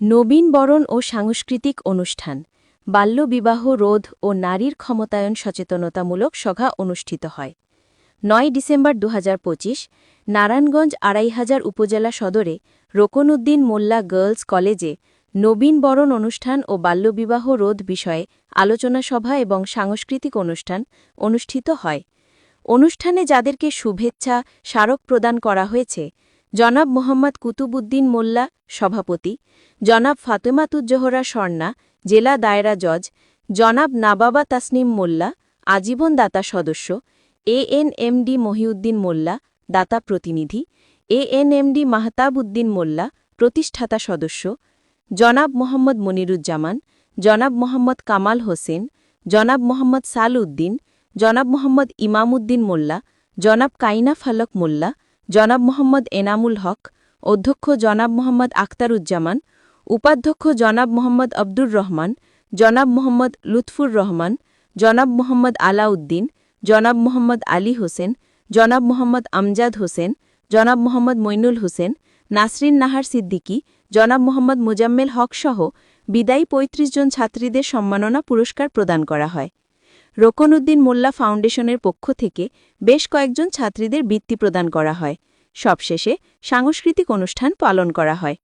নবীনবরণ ও সাংস্কৃতিক অনুষ্ঠান বাল্যবিবাহ রোধ ও নারীর ক্ষমতায়ন সচেতনতামূলক সভা অনুষ্ঠিত হয়। নয় ডিসেম্বর দু হাজার পঁচিশ, নারায়ণগঞ্জ আড়াইহাজার উপজেলা সদরে রোকনউদ্দিন মোল্লা গার্লস কলেজে নবীনবরণ অনুষ্ঠান ও বাল্যবিবাহ রোধ বিষয়ে আলোচনা সভা এবং সাংস্কৃতিক অনুষ্ঠান অনুষ্ঠিত হয়। অনুষ্ঠানে যাদেরকে শুভেচ্ছা, স্মারক প্রদান করা হয়েছে জনাব মোহাম্মদ কুতুবুদ্দিন মোল্লা, সভাপতি, জনাব ফাতেমাতুজ্জোহরা স্বর্ণা, জেলা দায়রা জজ, জনাব নাবাবা তাসনিম মোল্লা আজীবন দাতা সদস্য, এএনএমডি মহিউদ্দিন মোল্লা, দাতা প্রতিনিধি এ এন এএনএমডি মাহতাব উদ্দিন মোল্লা, প্রতিষ্ঠাতা সদস্য, জনাব মোহাম্মদ মনিরুজ্জামান, জনাব মোহাম্মদ কামাল হোসেন, জনাব মোহাম্মদ সাল উদ্দিন জনাব মোহাম্মদ ইমামউদ্দিন মোল্লা, জনাব কাইনা ফালক মোল্লা জনাব মোহাম্মদ এনামুল হক, অধ্যক্ষ জনাব মোহাম্মদ আখতারুজ্জামান, উপাধ্যক্ষ জনাব মোহাম্মদ আব্দুর রহমান, জনাব মোহাম্মদ লুৎফুর রহমান, জনাব মোহাম্মদ আলাউদ্দিন, জনাব মোহাম্মদ আলী হোসেন, জনাব মোহাম্মদ আমজাদ হোসেন, জনাব মোহাম্মদ মইনুল হোসেন, নাসরিন নাহার সিদ্দিকী, জনাব মোহাম্মদ মুজাম্মেল হক সহ বিদায়ী ৩৫ জন ছাত্রীদের সম্মাননা পুরস্কার প্রদান করা হয়। রোকনউদ্দিন মোল্লা ফাউন্ডেশনের পক্ষ থেকে বেশ কয়েকজন ছাত্রীদের বৃত্তি প্রদান করা হয়। সবশেষে সাংস্কৃতিক অনুষ্ঠান পালন করা হয়।